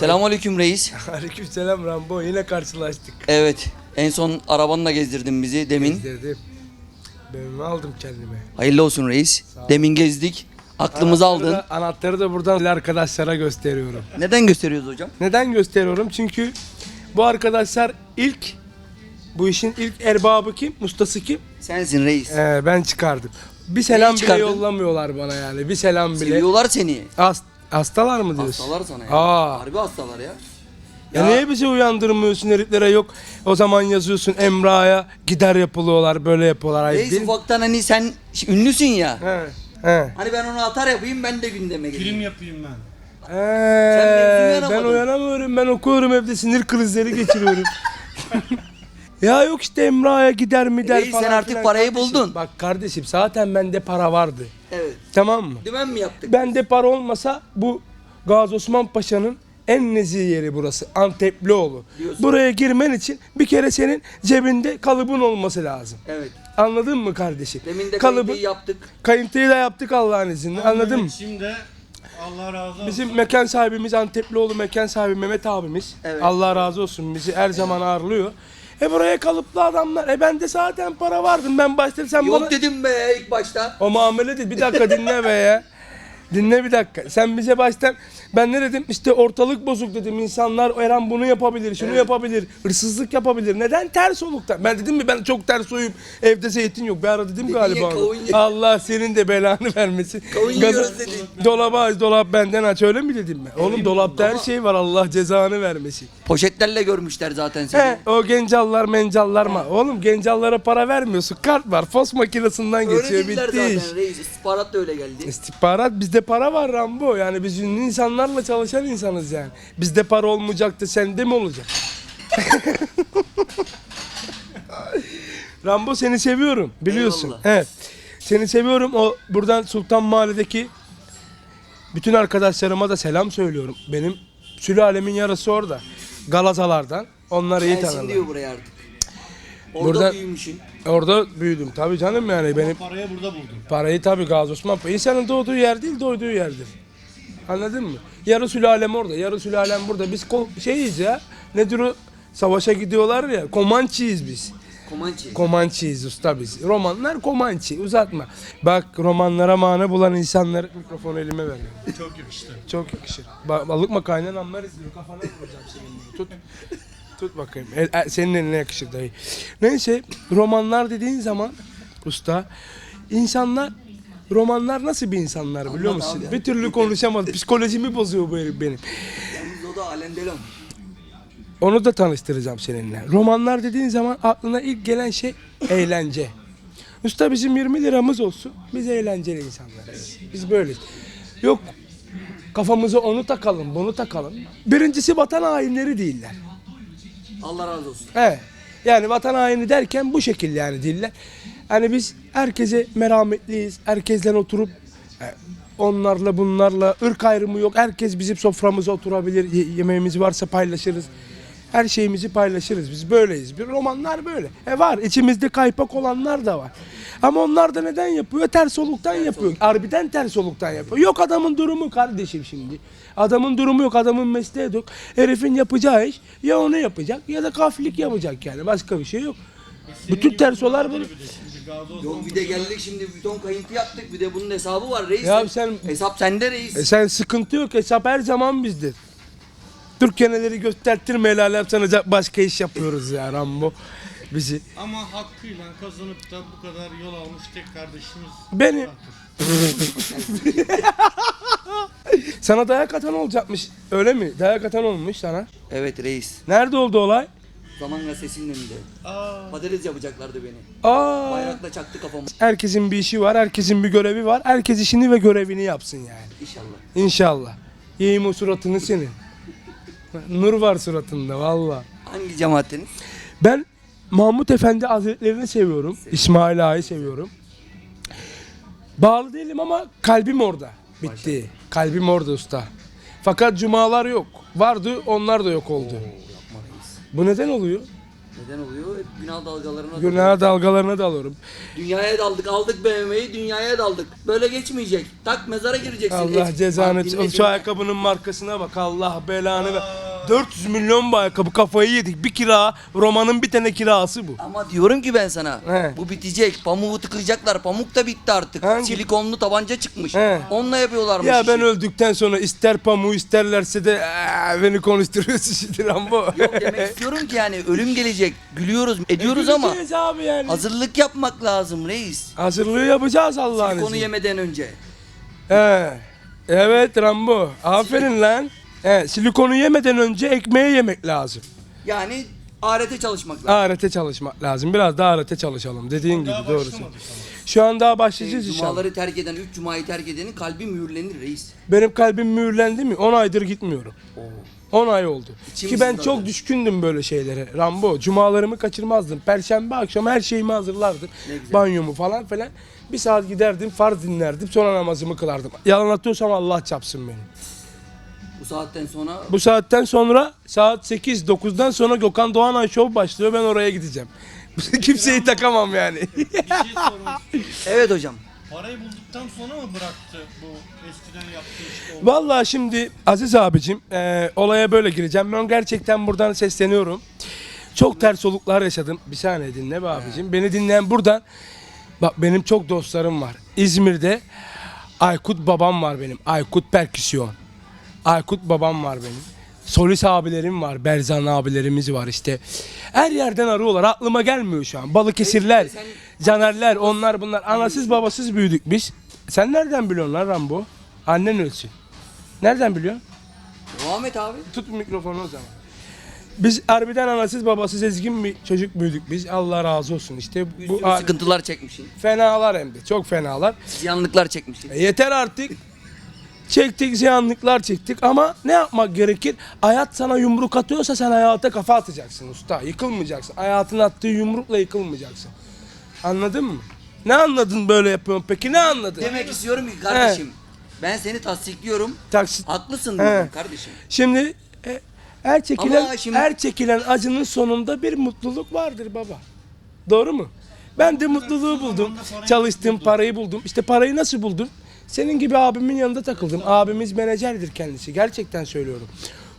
Selamünaleyküm reis. Aleykümselam Rambo yine karşılaştık. Evet. En son arabanla gezdirdin bizi demin. Gezdirdim. Ben aldım kendime. Hayırlı olsun reis. Demin gezdik. Aklımızı aldın. da- anahtarı da buradan arkadaşlara gösteriyorum. Neden gösteriyoruz hocam? Neden gösteriyorum? Çünkü bu arkadaşlar ilk bu işin ilk erbabı kim? Ustası kim? Sensin reis. Ee, ben çıkardım. Bir selam bile çıkardın? yollamıyorlar bana yani. Bir selam bile. Seviyorlar seni. Hast- hastalar mı diyorsun? Hastalar sana ya. Aa. Harbi hastalar ya. Ya, niye bizi uyandırmıyorsun heriflere yok. O zaman yazıyorsun Emrah'a gider yapılıyorlar böyle yapıyorlar. Ay, Reis bil- ufaktan hani sen ünlüsün ya. He. He. Hani ben onu atar yapayım ben de gündeme geleyim. Film yapayım ben. Ee, ben uyanamıyorum. Ben okuyorum evde sinir krizleri geçiriyorum. ya yok işte Emrah'a gider mi der Reis, falan. sen artık parayı kardeşim. buldun. Bak kardeşim zaten bende para vardı. Evet. Tamam mı? Dümen mi yaptık? Bende para olmasa bu Gazi Osman Paşa'nın en nezih yeri burası. Anteplioğlu. Diyorsun. Buraya girmen için bir kere senin cebinde kalıbın olması lazım. Evet. Anladın mı kardeşim? Demin de Kalıbı, yaptık. kayıntıyı da yaptık Allah'ın izniyle. Anladın mı? Şimdi Allah razı olsun. Bizim mekan sahibimiz Anteplioğlu mekan sahibi Mehmet abimiz. Evet. Allah razı olsun bizi her zaman ağırlıyor. E buraya kalıplı adamlar. E bende zaten para vardı. Ben başta sen Yok bana... dedim be ilk başta. O muamele değil. Bir dakika dinle be ya. Dinle bir dakika. Sen bize baştan ben ne dedim? İşte ortalık bozuk dedim. İnsanlar Eren bunu yapabilir, şunu Evet. yapabilir, hırsızlık yapabilir. Neden ters olukta? Ben dedim mi ben çok ters oyum. Evde zeytin yok. Bir ara dedim Dedin galiba. ya. Allah senin de belanı vermesin. Kavun yiyoruz dedin. Dolabı aç, dolap benden aç. Öyle mi dedim ben? Oğlum dolapta her şey var. Allah cezanı vermesin. Poşetlerle görmüşler zaten seni. He, o gencallar mencallar mı? Oğlum gencallara para vermiyorsun. Kart var. Fos makinesinden Öyle geçiyor. dediler Bitti zaten iş. reis. İstihbarat da öyle geldi. İstihbarat bizde para var Rambo. Yani biz ünlü insanlarla çalışan insanız yani. Bizde para olmayacak da sende mi olacak? Rambo seni seviyorum biliyorsun. Eyvallah. Evet. Seni seviyorum. O buradan Sultan Mahalle'deki bütün arkadaşlarıma da selam söylüyorum. Benim sülalemin yarısı orada. Galazalardan. Onlar iyi Gelsin tanırlar. diyor buraya artık. Orada Burada- büyümüşsün. Orada büyüdüm. Tabii canım yani benim Parayı burada buldum. Parayı tabii Gazi Osman Paşa. İnsanın doğduğu yer değil, doyduğu yerdir. Anladın mı? Yarı sülalem orada, yarı sülalem burada. Biz ko- şeyiz ya. Nedir o? Savaşa gidiyorlar ya. Komançiyiz biz. Komançı. Komançiyiz usta biz. Romanlar Komançi. Uzatma. Bak romanlara mana bulan insanlar mikrofonu elime ver. Çok yakıştı. Çok yakışır. Ba- balık mı kaynanamlar izliyor. Kafana vuracağım senin bunu. Tut. Tut bakayım. El- el- senin eline yakışır dayı. Neyse romanlar dediğin zaman usta insanlar romanlar nasıl bir insanlar biliyor Anlat musun? abi. Bir türlü konuşamadım. Psikolojimi bozuyor bu herif benim. Yalnız o da alendelon. Onu da tanıştıracağım seninle. Romanlar dediğin zaman aklına ilk gelen şey eğlence. Usta bizim 20 liramız olsun. Biz eğlenceli insanlarız. Biz böyleyiz. Yok kafamıza onu takalım, bunu takalım. Birincisi vatan hainleri değiller. Allah razı olsun. Evet. Yani vatan haini derken bu şekilde yani değiller. Hani biz herkese merhametliyiz. Herkesle oturup e, onlarla bunlarla ırk ayrımı yok. Herkes bizim soframıza oturabilir. Ye- yemeğimiz varsa paylaşırız. Her şeyimizi paylaşırız. Biz böyleyiz. Bir romanlar böyle. E var. içimizde kaypak olanlar da var. Ama onlar da neden yapıyor? Ters oluktan yapıyor. Harbiden ters oluktan yapıyor. Yok adamın durumu kardeşim şimdi. Adamın durumu yok. Adamın mesleği yok. Herifin yapacağı iş ya onu yapacak ya da kaflik yapacak yani. Başka bir şey yok. Bütün bunu. Şimdi Gazi Osman Yok bir de geldik şimdi bir ton kayıntı yaptık. Bir de bunun hesabı var reis. Ya sen- Hesap sende reis. E sen sıkıntı yok. Hesap her zaman bizde. Türkiye'leri göstertirme el alem sanacak başka iş yapıyoruz ya Rambo. Bizi. Ama hakkıyla kazanıp da bu kadar yol almış tek kardeşimiz. Beni Allah'tır. sana dayak atan olacakmış. Öyle mi? Dayak atan olmuş sana. Evet reis. Nerede oldu olay? Zaman gazetesinin önünde. Aa, Patates yapacaklardı beni. Aa. Bayrakla çaktı kafamı. Herkesin bir işi var, herkesin bir görevi var. Herkes işini ve görevini yapsın yani. İnşallah. İnşallah. Yiyeyim o suratını senin. Nur var suratında valla. Hangi cemaattiniz? Ben Mahmut Efendi Hazretlerini seviyorum. İsmail Ağa'yı seviyorum. Bağlı değilim ama kalbim orada. Bitti. Kalbim orada usta. Fakat cumalar yok. Vardı onlar da yok oldu. Bu neden oluyor? Neden oluyor? Hep günah dalgalarına Günah dalgalarına dalıyorum. Dünyaya daldık, aldık BMW'yi, dünyaya daldık. Böyle geçmeyecek. Tak mezara gireceksin. Allah Et- cezanı Bak, dinle, Oğlum Şu dinle. ayakkabının markasına bak Allah belanı ver. 400 milyon bu ayakkabı kafayı yedik. Bir kira Roma'nın bir tane kirası bu. Ama diyorum ki ben sana, He. bu bitecek. Pamuğu tıkayacaklar. Pamuk da bitti artık. Hangi- Silikonlu tabanca çıkmış. He. Onunla yapıyorlarmış Ya işi. ben öldükten sonra ister pamuğu isterlerse de "Aa, beni konuşturuyorsun şimdi Rambo. Yok demek istiyorum ki yani ölüm gelecek. Gülüyoruz, ediyoruz ama Güleceğiz abi yani. hazırlık yapmak lazım reis. Hazırlığı yapacağız Allah'ın Konu izniyle. yemeden önce. He. Evet Rambo. Aferin lan. He, silikonu yemeden önce ekmeği yemek lazım. Yani ahirete çalışmak lazım. Ahirete çalışmak lazım. Biraz daha ahirete çalışalım. Dediğin gibi doğrusu. Şu an daha Şey, başlayacağız inşallah. cumaları terk eden, üç cumayı terk edenin kalbi mühürlenir reis. Benim kalbim mühürlendi mi? 10 aydır gitmiyorum. 10 ay oldu. İçimiz Ki ben sızladı. çok düşkündüm böyle şeylere. Rambo, cumalarımı kaçırmazdım. Perşembe akşam her şeyimi hazırlardım. Ne güzel. Banyomu falan filan. Bir saat giderdim, farz dinlerdim. Sonra namazımı kılardım. Yalan atıyorsam Allah çapsın beni. Bu saatten sonra Bu saatten sonra saat 8-9'dan sonra Gökhan Doğanay Show başlıyor. Ben oraya gideceğim. Kimseyi takamam yani. Bir şey sormak istiyorum. Evet hocam. Parayı bulduktan sonra mı bıraktı bu eskiden yaptığı işte o Vallahi şimdi Aziz abicim e, olaya böyle gireceğim. Ben gerçekten buradan sesleniyorum. Çok ters oluklar yaşadım. Bir saniye dinle be abicim. Beni dinleyen buradan bak benim çok dostlarım var. İzmir'de Aykut babam var benim. Aykut Perküsyon. Aykut babam var benim. Solis abilerim var. Berzan abilerimiz var işte. Her yerden arıyorlar. Aklıma gelmiyor şu an. Balıkesirler, Canerler, onlar bunlar. Anasız babasız büyüdük biz. Sen nereden biliyorsun lan Rambo? Annen ölsün. Nereden biliyorsun? Et abi. Tut mikrofonu o zaman. Biz harbiden anasız babasız ezgin bir çocuk büyüdük biz. Allah razı olsun. İşte bu a- sıkıntılar çekmişsin. fenalar hem de. Çok fenalar. Ziyanlıklar çekmişsin. E yeter artık. Çektik ziyanlıklar çektik ama ne yapmak gerekir? Hayat sana yumruk atıyorsa sen hayata kafa atacaksın usta. Yıkılmayacaksın. Hayatın attığı yumrukla yıkılmayacaksın. Anladın mı? Ne anladın böyle yapıyorsun peki? Ne anladın? Demek istiyorum ki kardeşim. Ben seni tasdikliyorum. Taksit. Haklısın diyorum He. kardeşim. Şimdi e, her çekilen Ama şimdi- her çekilen acının sonunda bir mutluluk vardır baba. Doğru mu? Ben de mutluluğu buldum. Çalıştım, parayı buldum. İşte parayı nasıl buldum? Senin gibi abimin yanında takıldım. Abimiz menajerdir kendisi. Gerçekten söylüyorum.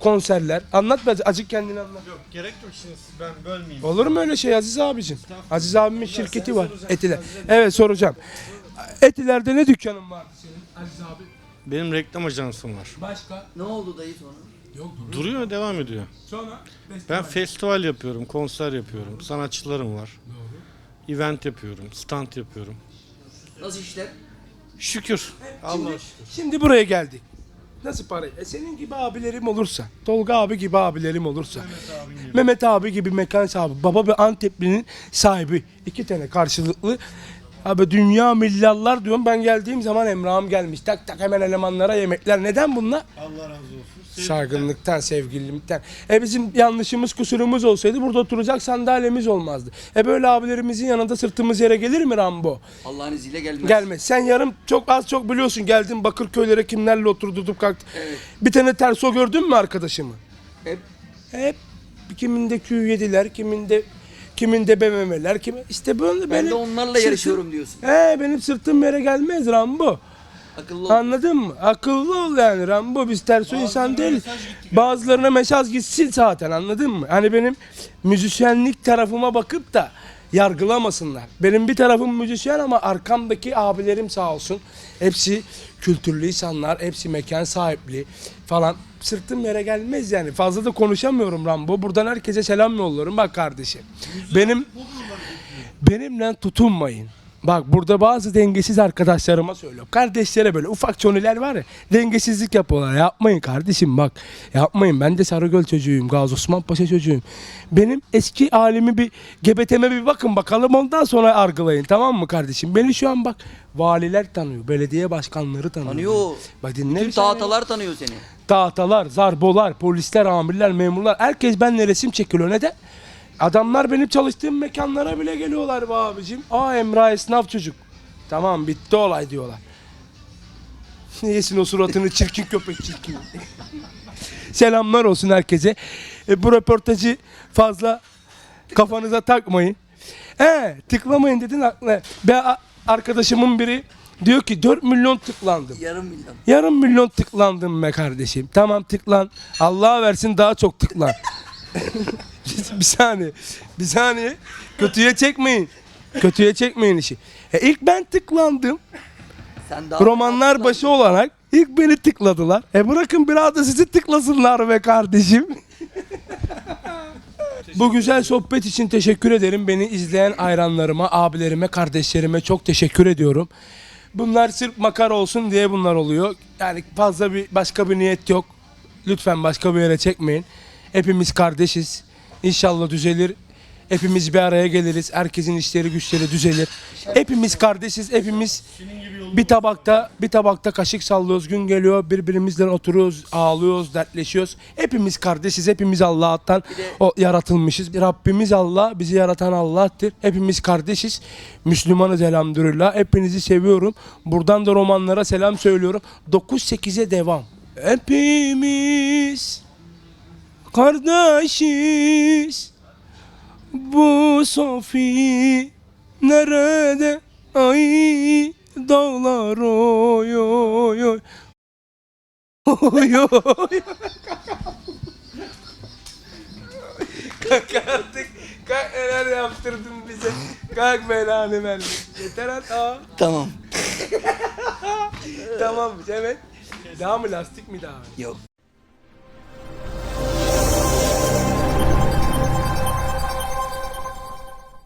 Konserler. Anlat be acık kendini anlat. Yok gerek yok şimdi ben bölmeyeyim. Olur mu öyle şey Aziz abicim? Aziz abimin şirketi var. Etiler. Evet soracağım. Etiler'de ne dükkanın vardı senin Aziz abi? Benim reklam ajansım var. Başka? Ne oldu dayı sonra? Yok. Duruyor devam ediyor. Sonra? Ben festival yapıyorum, konser yapıyorum, sanatçılarım var. Event yapıyorum, stand yapıyorum. Nasıl işler? Şükür. Allah Şimdi, şimdi buraya geldik. Nasıl parayı? E senin gibi abilerim olursa, Tolga abi gibi abilerim olursa, Mehmet abi gibi mekan sahibi, baba ve Antepli'nin sahibi, iki tane karşılıklı. Abi dünya milyarlar diyorum ben geldiğim zaman Emrah'ım gelmiş. Tak tak hemen elemanlara yemekler. Neden bunlar? Allah razı olsun. Saygınlıktan, sevgililikten. E bizim yanlışımız, kusurumuz olsaydı burada oturacak sandalyemiz olmazdı. E böyle abilerimizin yanında sırtımız yere gelir mi Rambo? Allah'ın izniyle gelmez. Gelmez. Sen yarım çok az çok biliyorsun. Geldin Bakırköylere kimlerle oturdurduk kalktık. Evet. Bir tane terso gördün mü arkadaşımı? Hep Hep kiminde Q7'ler, kiminde kiminde BMW'ler, kimi işte böyle ben benim de onlarla yarışıyorum diyorsun. He benim sırtım yere gelmez Rambo. Akıllı ol. Anladın mı? Akıllı ol yani Rambo biz terso insan değiliz. Bazılarına mesaj gitsin zaten anladın mı? Hani benim müzisyenlik tarafıma bakıp da yargılamasınlar. Benim bir tarafım müzisyen ama arkamdaki abilerim sağ olsun. Hepsi kültürlü insanlar, hepsi mekan sahipli falan. Sırtım yere gelmez yani. Fazla da konuşamıyorum Rambo. Buradan herkese selam yolluyorum. Bak kardeşim. Benim benimle tutunmayın. Bak burada bazı dengesiz arkadaşlarıma söylüyorum. Kardeşlere böyle ufak çoniler var ya dengesizlik yapıyorlar. Yapmayın kardeşim bak. Yapmayın. Ben de Sarıgöl çocuğuyum. Gazi Osman Paşa çocuğuyum. Benim eski halimi bir gebeteme bir bakın bakalım ondan sonra argılayın. Tamam mı kardeşim? Beni şu an bak valiler tanıyor. Belediye başkanları tanıyor. Tanıyor. Bak dinle Tüm bir saniye. tahtalar tanıyor seni. Tahtalar, zarbolar, polisler, amirler, memurlar. Herkes benimle resim çekiliyor. Neden? Adamlar benim çalıştığım mekanlara bile geliyorlar be abicim. Aa Emrah esnaf çocuk. Tamam bitti olay diyorlar. Yesin o suratını çirkin köpek çirkin. Selamlar olsun herkese. E, bu röportajı fazla Kafanıza takmayın. He, tıklamayın dedin aklına. A- arkadaşımın biri diyor ki 4 milyon tıklandım. Yarım milyon. Yarım milyon tıklandım be kardeşim. Tamam tıklan. Allah versin daha çok tıklan. bir saniye. Bir saniye. Kötüye çekmeyin. Kötüye çekmeyin işi. E ilk ben tıklandım. Sen daha Romanlar başı olarak ilk beni tıkladılar. E bırakın biraz da sizi tıklasınlar be kardeşim. Bu güzel sohbet için teşekkür ederim. Beni izleyen hayranlarıma, abilerime, kardeşlerime çok teşekkür ediyorum. Bunlar sırf makar olsun diye bunlar oluyor. Yani fazla bir başka bir niyet yok. Lütfen başka bir yere çekmeyin. Hepimiz kardeşiz. İnşallah düzelir. Hepimiz bir araya geliriz. Herkesin işleri güçleri düzelir. Hepimiz kardeşiz. Hepimiz bir tabakta bir tabakta kaşık sallıyoruz. Gün geliyor birbirimizle oturuyoruz, ağlıyoruz, dertleşiyoruz. Hepimiz kardeşiz. Hepimiz Allah'tan o yaratılmışız. Rabbimiz Allah, bizi yaratan Allah'tır. Hepimiz kardeşiz. Müslümanız elhamdülillah. Hepinizi seviyorum. Buradan da romanlara selam söylüyorum. 9-8'e devam. Hepimiz kardeşiz. Bu Sofi nerede? Ay dağlar oy oy oy. Oy oy. Kalk artık. Kalk neler yaptırdın bize. Kalk belanı vermiş. Yeter at aa. Tamam. Tamam evet. Daha mı lastik mi daha? Yok